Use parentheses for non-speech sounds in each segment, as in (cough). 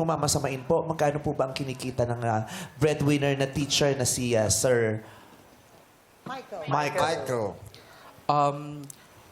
mo mamasamain po, magkano po ba ang kinikita ng ah, breadwinner na teacher na si ah, Sir Michael. Michael? Michael. Um,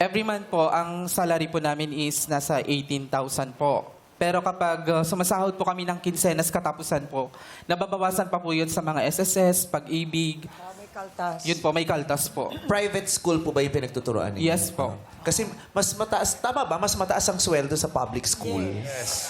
every month po, ang salary po namin is nasa 18,000 po. Pero kapag uh, sumasahod po kami ng kinsenas katapusan po, nababawasan pa po yun sa mga SSS, pag-ibig. Kaltas. Yun po, may kaltas po. Private school po ba yung pinagtuturoan ninyo? Yes po. Kasi mas mataas, tama ba? Mas mataas ang sweldo sa public school.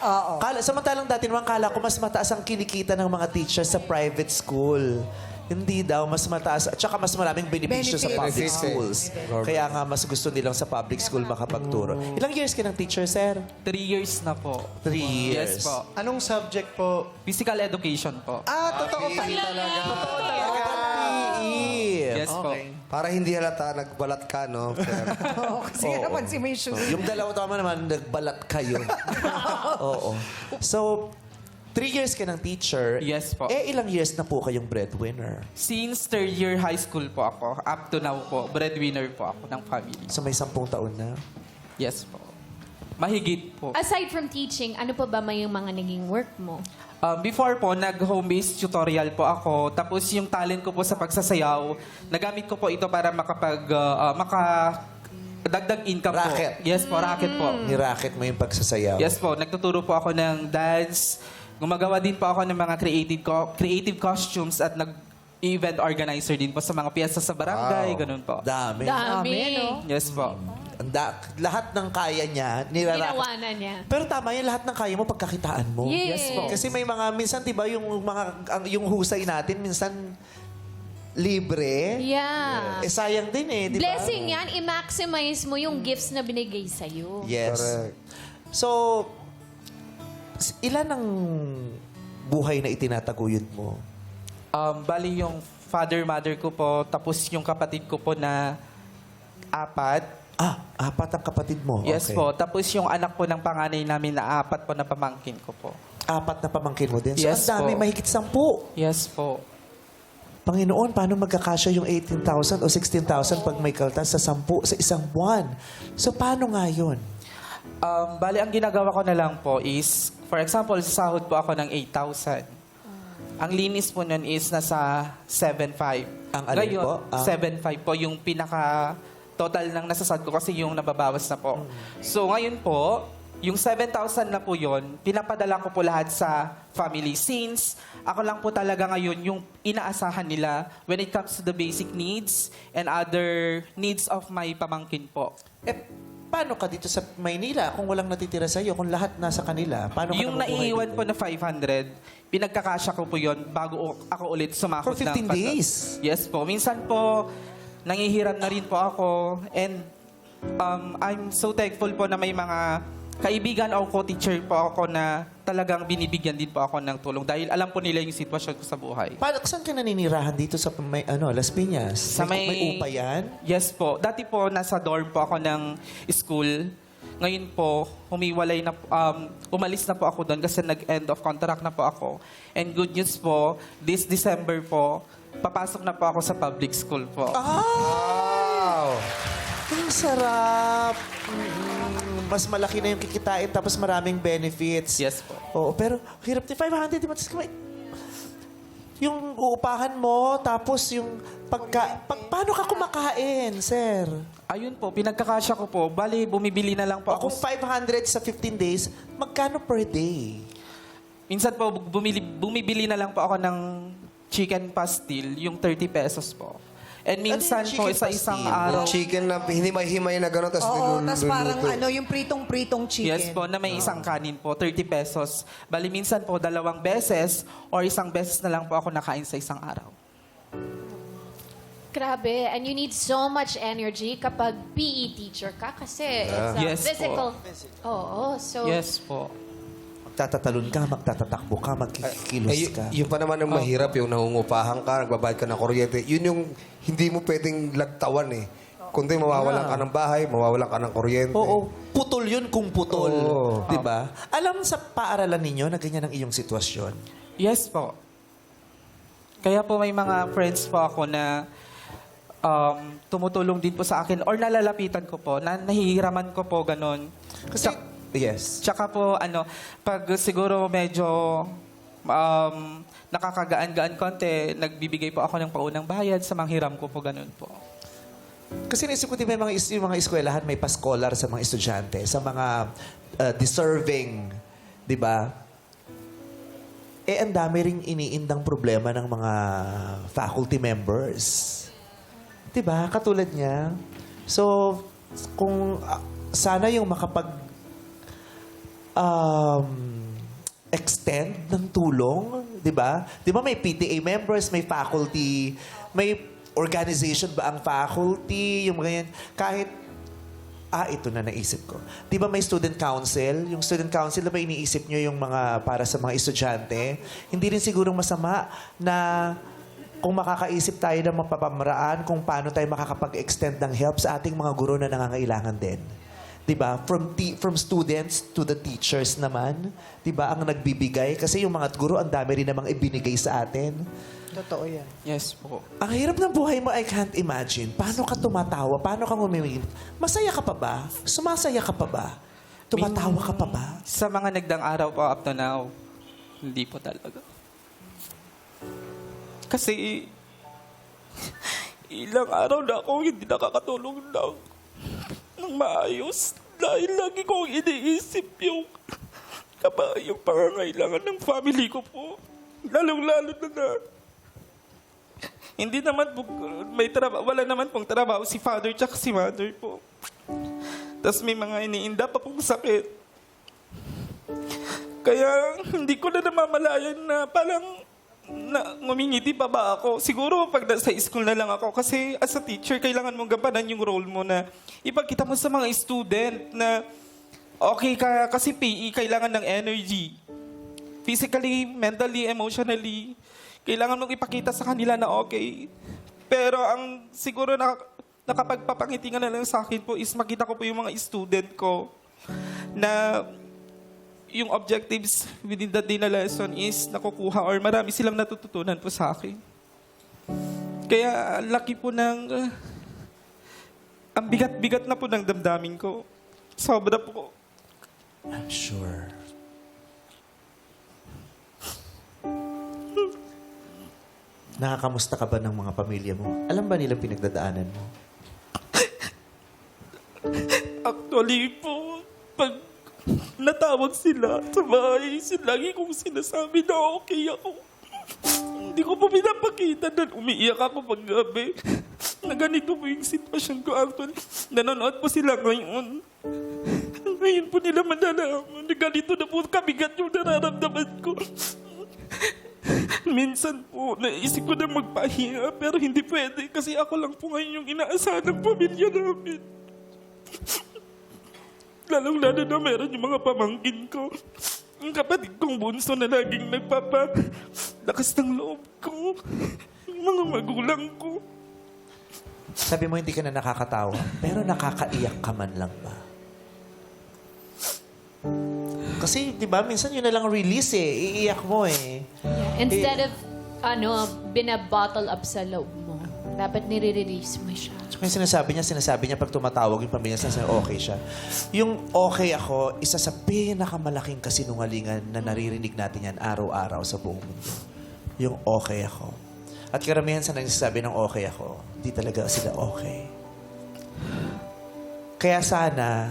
Oo. Kala, samantalang dati naman kala ko mas mataas ang kinikita ng mga teachers sa private school. Hindi daw, mas mataas. At saka mas maraming benepisyo sa public Benefits, schools. Kaya nga mas gusto nilang sa public school makapagturo. Ilang years ka ng teacher, sir? Three years na po. Three years. Yes po. Anong subject po? Physical education po. Ah, totoo pa talaga. Totoo talaga. Yes po. Para hindi halata, nagbalat ka, no? (laughs) Sir? Oo, kasi nga napansin mo yung shoes. Yung dalawa tama naman, nagbalat kayo. (laughs) Oo. So, three years ka ng teacher. Yes po. Eh, ilang years na po kayong breadwinner? Since third year high school po ako, up to now po, breadwinner po ako ng family. So, may sampung taon na. Yes po. Mahigit po. Aside from teaching, ano pa ba may yung mga naging work mo? Um, before po, nag-home-based tutorial po ako. Tapos yung talent ko po sa pagsasayaw, nagamit ko po ito para makapag, uh, uh, maka dagdag income Racket. po. Yes po, racket po. Niracket mo yung pagsasayaw. Yes po, nagtuturo po ako ng dance. Gumagawa din po ako ng mga creative co- creative costumes at nag event organizer din po sa mga piyesta sa barangay, Wow. ganun po. Dami. Dami. Dami, no? Yes po. Da- lahat ng kaya niya, niraracket. Ginawa na niya. Pero tama yan, lahat ng kaya mo pagkakitaan mo. Yes. Yes po. Kasi may mga, minsan, di ba, yung mga, ang, yung husay natin, minsan, libre. Yeah. Eh, sayang din eh, di ba? Blessing yan, i-maximize mo yung gifts na binigay sa'yo. Yes. Correct. So, s- ilan ang buhay na itinataguyod mo? Um, bali yung father, mother ko po, tapos yung kapatid ko po na apat. Ah, apat ang kapatid mo. Yes Okay. po. Tapos yung anak po ng panganay namin na apat po na pamangkin ko po. Apat na pamangkin mo din. So, Yes ang dami, po. mahigit sampu. Yes po. Panginoon, paano magkakasya yung 18,000 o 16,000 pag may kaltas sa sampu sa isang buwan? So, paano nga yun? Um, bali, ang ginagawa ko na lang po is, for example, sasahod po ako ng 8,000. Ang linis po nun is nasa 7,500. Ang alin Ngayon, po? Ah. 7,500 po yung pinaka total ng nasasad ko kasi yung nababawas na po. So ngayon po, yung 7,000 na po yon pinapadala ko po lahat sa family. Since ako lang po talaga ngayon yung inaasahan nila when it comes to the basic needs and other needs of my pamangkin po. Eh, paano ka dito sa Maynila kung walang natitira sa iyo, kung lahat nasa kanila? Paano ka Yung naman buhay naiiwan dito? po na 500, pinagkakasya ko po yon bago o- ako ulit sumakot For 15 ng days? Yes po. Minsan po, nangihiram na rin po ako. And um, I'm so thankful po na may mga kaibigan o co-teacher po ako na talagang binibigyan din po ako ng tulong dahil alam po nila yung sitwasyon ko sa buhay. Paano, saan ka naninirahan dito sa may, ano, Las Piñas? Sa may, may- upa yan? Yes po. Dati po, nasa dorm po ako ng school. Ngayon po, humiwalay na, um, umalis na po ako doon kasi nag-end of contract na po ako. And good news po, this December po, papasok na po ako sa public school po. Wow! Ang sarap. Mm, Mas malaki na yung kikitain tapos maraming benefits. Yes po. Oo, pero hirap din. 500, di ba? Tapos kumay- Yung uupahan mo, tapos yung pagka... Pag, paano ka kumakain, sir? Ayun po, pinagkakasya ko po. Bali, bumibili na lang po O ako. kung 500 sa 15 days, magkano per day? Minsan po, bumili, bumibili na lang po ako ng chicken pastil, yung 30 pesos po. And minsan Ano yung po, chicken sa isang pastil? araw... Chicken na hinimay-himay na gano'n, tapos Oo, niluluto. tas parang ano, yung pritong-pritong chicken. Yes po, na may isang kanin po, 30 pesos. Bali, minsan po, dalawang beses or isang beses na lang po ako nakain sa isang araw. Grabe. And you need so much energy kapag PE teacher ka kasi it's a Yes po. physical. Oo. So, Yes po. Magtatatalon ka, magtatatakbo ka, magkikilos Eh, ka. yung pa naman ang mahirap, yung nangungupahan ka, nagbabayad ka ng kuryente, yun yung hindi mo pwedeng lagtawan eh. Kundi mawawalan ka ng bahay, mawawalan ka ng kuryente. Oo, putol yun kung putol. Oo. Di ba? Alam sa paaralan ninyo na ganyan ang iyong sitwasyon. Yes po. Kaya po may mga friends po ako na um, tumutulong din po sa akin or nalalapitan ko po, na nahihiraman ko po ganon. Kasi Yes. Tsaka po, ano, pag siguro medyo um, nakakagaan-gaan konti, nagbibigay po ako ng paunang bayad sa manghiram ko po, ganun po. Kasi naisip ko, di ba, yung mga, is- yung mga eskwelahan may pa-scholar sa mga estudyante, sa mga uh, deserving, di ba? Eh, ang dami ring iniindang problema ng mga faculty members. Di ba? Katulad niya. So, kung ah, sana yung makapag um, extend ng tulong, 'di ba? 'Di ba may PTA members, may faculty, may organization ba ang faculty, yung mga yan. Kahit Ah, ito na naisip ko. Di ba may student council? Yung student council, ba iniisip nyo yung mga para sa mga estudyante? Hindi rin siguro masama na kung makakaisip tayo ng mapapamaraan kung paano tayo makakapag-extend ng help sa ating mga guro na nangangailangan din. 'Di ba? From from students to the teachers naman, 'di ba? Ang nagbibigay kasi yung mga guro ang dami rin namang ibinigay sa atin. Totoo yan. Yes po. Ang hirap ng buhay mo, I can't imagine. Paano ka tumatawa? Paano ka ngumimig? Masaya ka pa ba? Sumasaya ka pa ba? Tumatawa ka pa ba? Sa mga nagdang araw po up to now, hindi po talaga. Kasi, (laughs) ilang araw na ako hindi nakakatulog ng, ng maayos. Dahil lagi kong iniisip yung, kapa, yung pangangailangan ng family ko po. Lalong-lalo na na. Hindi naman po, may trabaho, wala naman pong trabaho si father tsaka si mother po. Tapos may mga iniinda pa pong sakit. Kaya hindi ko na namamalayan na parang na, ngumingiti pa ba ako. Siguro pag sa school na lang ako. Kasi as a teacher, kailangan mong gampanan yung role mo na ipagkita mo sa mga student na okay ka, kasi PE, kailangan ng energy. Physically, mentally, emotionally, kailangan mong ipakita sa kanila na okay. Pero ang siguro na nakapagpapangiti na lang sa akin po is makita ko po yung mga student ko na yung objectives within the day na lesson is nakukuha or marami silang natututunan po sa akin. Kaya laki po ng... uh, ang bigat-bigat na po ng damdamin ko. Sobra po. I'm sure. Nakakamusta ka ba ng mga pamilya mo? Alam ba nila pinagdadaanan mo? Actually po, natawag sila sa bahay, lagi kong sinasabi na okay ako. Hindi ko po pinapakita na umiiyak ako pag gabi. Na ganito po yung sitwasyon ko actually. Nanonood po sila ngayon. Ngayon po nila malalaman na ganito na po kabigat yung nararamdaman ko. Minsan po, naisip ko na magpahinga pero hindi pwede kasi ako lang po ngayon yung inaasahan ng pamilya namin. Lalong lalo na meron yung mga pamangkin ko. Yung kapatid kong bunso na laging nagpapa... Lakas ng loob ko. Yung mga magulang ko. Sabi mo hindi ka na nakakatawa, pero nakakaiyak ka man lang ba? Kasi, di ba, minsan yun na lang release eh. Iiyak mo eh. Yeah. Instead of, ano, binabottle up sa loob mo, dapat nire-release mo siya. Yung sinasabi niya, sinasabi niya pag tumatawag yung pamilya, sinasabi okay siya. Yung okay ako, isa sa pinakamalaking kasinungalingan na naririnig natin yan araw-araw sa buong mundo. Yung okay ako. At karamihan sa nagsasabi ng okay ako, di talaga sila okay. Kaya sana,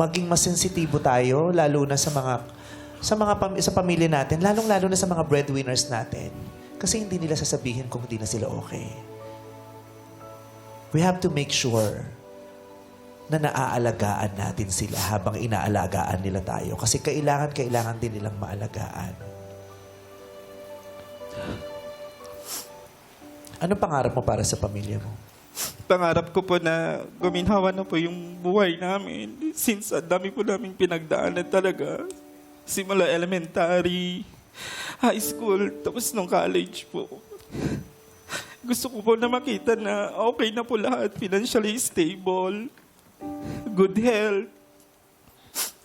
maging mas sensitibo tayo, lalo na sa mga sa mga pam- sa pamilya natin, lalong-lalo na sa mga breadwinners natin. Kasi hindi nila sasabihin kung hindi na sila okay we have to make sure na naaalagaan natin sila habang inaalagaan nila tayo. Kasi kailangan, kailangan din nilang maalagaan. Anong pangarap mo para sa pamilya mo? Pangarap ko po na guminhawa na po yung buhay namin. Since ang dami po namin pinagdaanan talaga. Simula elementary, high school, tapos nung college po. Gusto ko po na makita na okay na po lahat. Financially stable, good health,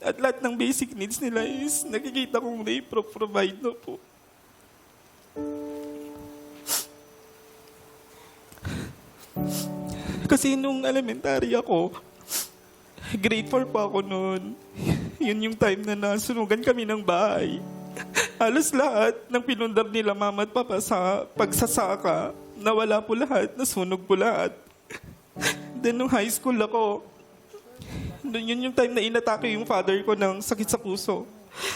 at lahat ng basic needs nila is nakikita kong na-provide na po. Kasi nung elementary ako, grade 4 pa ako noon. yun yung time na nasunugan kami ng bahay. Halos lahat ng pinundar nila mama at papa sa pagsasaka, nawala po lahat, nasunog po lahat. (laughs) Then nung high school ako, yun yung time na inatake yung father ko ng sakit sa puso.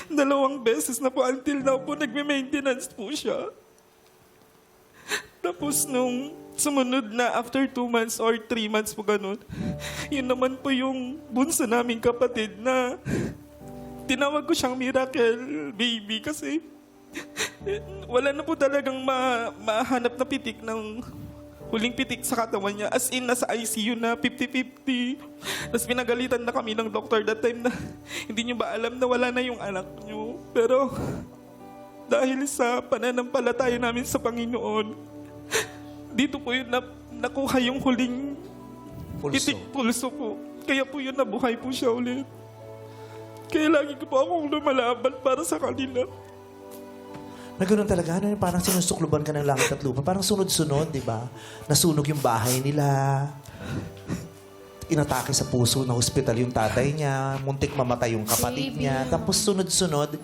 Dalawang beses na po until now po nagme-maintenance po siya. Tapos nung sumunod na after two months or three months po ganun, yun naman po yung bunso naming kapatid na tinawag ko siyang miracle baby kasi wala na po talagang ma mahanap na pitik ng huling pitik sa katawan niya. As in, nasa ICU na 50-50. Tapos pinagalitan na kami ng doktor that time na hindi niyo ba alam na wala na yung anak niyo. Pero dahil sa pananampalataya namin sa Panginoon, dito po yun na, nakuha yung huling Pulso. pitik pulso po. Kaya po yun nabuhay po siya ulit. Kaya lagi ko po akong lumalaban para sa kanila. Na ganun talaga, ano, parang sinusukluban ka ng langit at lupa. Parang sunod-sunod, di ba? Nasunog yung bahay nila. Inatake sa puso na hospital yung tatay niya. Muntik mamatay yung kapatid Baby. niya. Tapos sunod-sunod,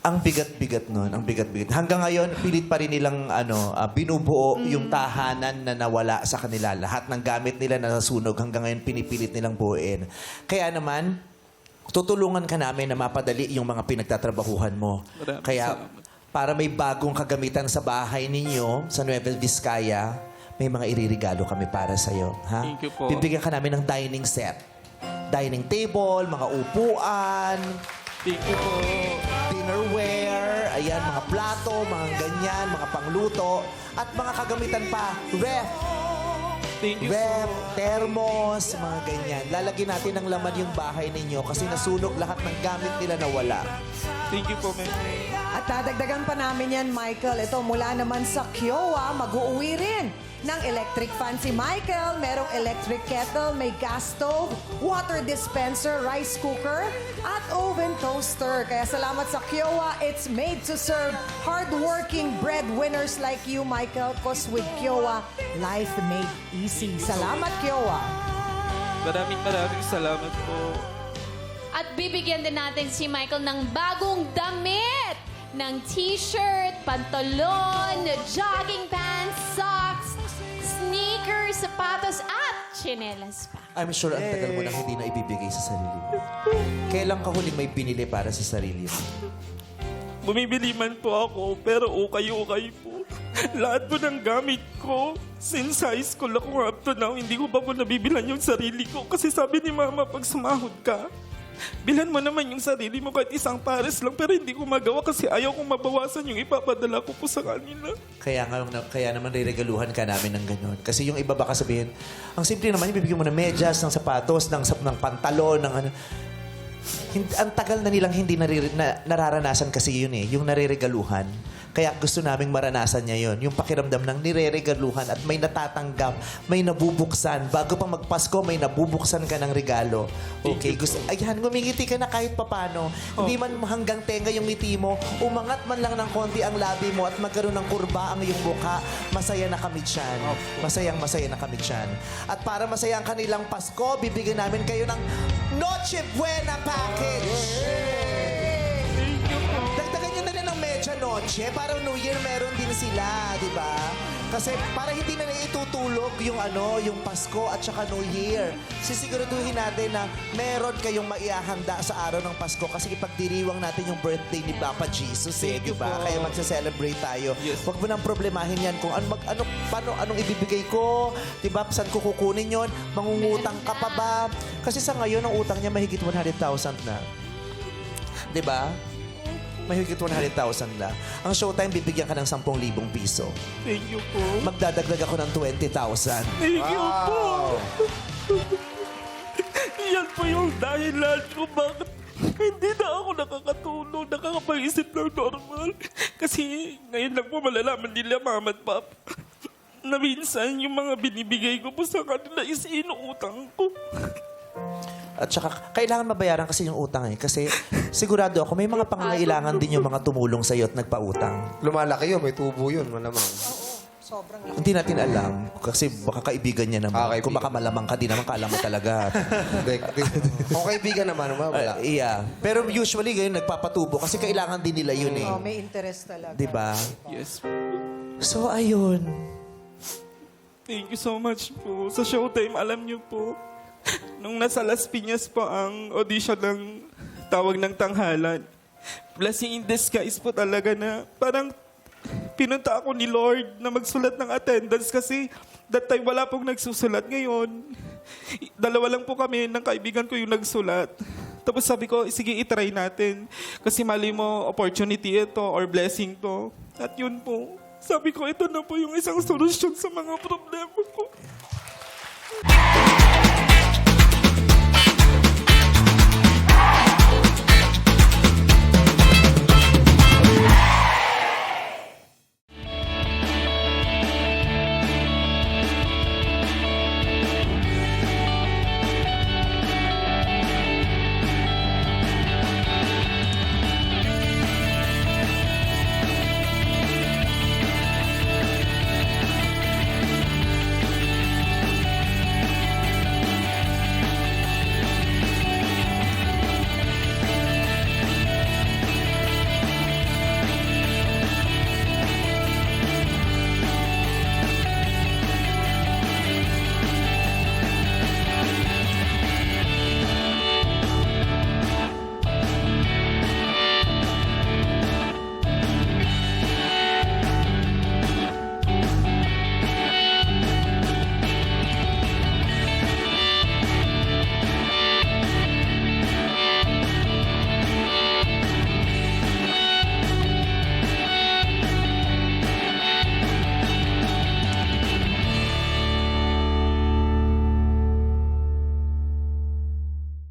ang bigat-bigat nun, ang bigat-bigat. Hanggang ngayon, pilit pa rin nilang ano, ah, binubuo yung tahanan na nawala sa kanila. Lahat ng gamit nila na nasunog, hanggang ngayon pinipilit nilang buuin. Kaya naman, tutulungan ka namin na mapadali yung mga pinagtatrabahuhan mo. Maraming Kaya, salamat. para may bagong kagamitan sa bahay ninyo, sa Nueva Vizcaya, may mga iririgalo kami para sa'yo. Ha? Thank you po. Bibigyan ka namin ng dining set. Dining table, mga upuan, Thank you po. dinnerware, ayan, mga plato, mga ganyan, mga pangluto, at mga kagamitan pa, ref, Thank you ref, thermos, mga ganyan. Lalagyan natin ng laman yung bahay ninyo kasi nasunog lahat ng gamit nila na wala. Thank you po, ma'am. At dadagdagan pa namin yan, Michael. Ito, mula naman sa Kiowa, mag-uuwi rin ng electric fan si Michael. Merong electric kettle, may gas stove, water dispenser, rice cooker, at oven toaster. Kaya salamat sa Kiowa. It's made to serve hardworking breadwinners like you, Michael. Cause with Kiowa, life made easy. Salamat, Kiowa. Maraming maraming salamat po. At bibigyan din natin si Michael ng bagong damit. Ng t-shirt, pantalon, jogging pants, sneakers, sapatos, at chinelas pa. I'm sure ang tagal mo nang hindi na ibibigay sa sarili mo. Kailan ka huling may binili para sa sarili mo? Bumibili man po ako, pero ukay-ukay po. Lahat po ng gamit ko, since high school ako up to now, hindi ko pa po nabibilan yung sarili ko. Kasi sabi ni mama, pag sumahod ka, bilan mo naman yung sarili mo kahit isang pares lang. Pero hindi ko magawa kasi ayaw kong mabawasan yung ipapadala ko po sa kanila. Kaya, nga, kaya naman riregaluhan ka namin ng ganun. Kasi yung iba baka sabihin, ang simple naman, ibibigyan mo ng medyas, ng sapatos, ng, sap- ng pantalon, ng ano. Hindi, ang tagal na nilang hindi nariri- na, nararanasan kasi yun eh, yung nariregaluhan. Kaya gusto naming maranasan niya yun. Yung pakiramdam ng nireregaluhan at may natatanggap, may nabubuksan. Bago pa magpasko, may nabubuksan ka ng regalo. Okay, gusto, ayan, ngumingiti ka na kahit papano. Hindi man hanggang tenga yung ngiti mo, umangat man lang ng konti ang labi mo at magkaroon ng kurba ang iyong mukha. Masaya na kami dyan. Masayang masaya na kami dyan. At para masaya ang kanilang Pasko, bibigyan namin kayo ng Noche Buena Package! Dagdagan nyo na rin ng Medya Noche para New Year meron din sila, di ba? Kasi para hindi na itutulog yung ano, yung Pasko at saka New Year. Sisiguraduhin natin na meron kayong maiahanda sa araw ng Pasko kasi ipagdiriwang natin yung birthday ni Papa Jesus eh, di you ba? po. Kaya magsa-celebrate tayo. Yes. Huwag mo nang problemahin yan kung ano, mag, ano, paano, anong ibibigay ko, di ba? Saan ko kukunin yon? Mangungutang ka pa ba? Kasi sa ngayon, ang utang niya mahigit 100,000 na. Di ba? Mahigit 100,000 na. Ang showtime, bibigyan ka ng 10,000 piso. Thank you po. Magdadagdag ako ng 20,000. Thank you po. Yan po yung dahilan kung bakit hindi na ako nakakatulong, nakakapag-isip ng normal. Kasi ngayon lang po malalaman nila mama at papa na minsan yung mga binibigay ko po sa kanila is inuutang ko. At saka, kailangan mabayaran kasi yung utang eh. Kasi sigurado ako, may mga pangangailangan din yung mga tumulong sa'yo at nagpautang. Lumalaki yun, may tubo yun, malamang. sobrang laki. Hindi natin alam. Kasi baka kaibigan niya naman. Ah, kaibigan. Kung baka malamang ka, di naman kala mo talaga. (laughs) Hindi, hindi. Kung kaibigan naman, wala. Uh, yeah. Pero usually ngayon nagpapatubo kasi kailangan din nila yun eh. Oh, may interest talaga. Di ba? Yes. So, ayun. Thank you so much po. Sa Showtime, alam niyo po, (laughs) nung nasa Las Piñas po ang audition ng tawag ng tanghalan, blessing in disguise po talaga na parang pinunta ako ni Lord na magsulat ng attendance kasi that time wala pong nagsusulat ngayon. Dalawa lang po kami ng kaibigan ko yung nagsulat. Tapos sabi ko, sige, itry natin. Kasi mali mo, opportunity ito or blessing to. At yun po, sabi ko, ito na po yung isang solusyon sa mga problema ko.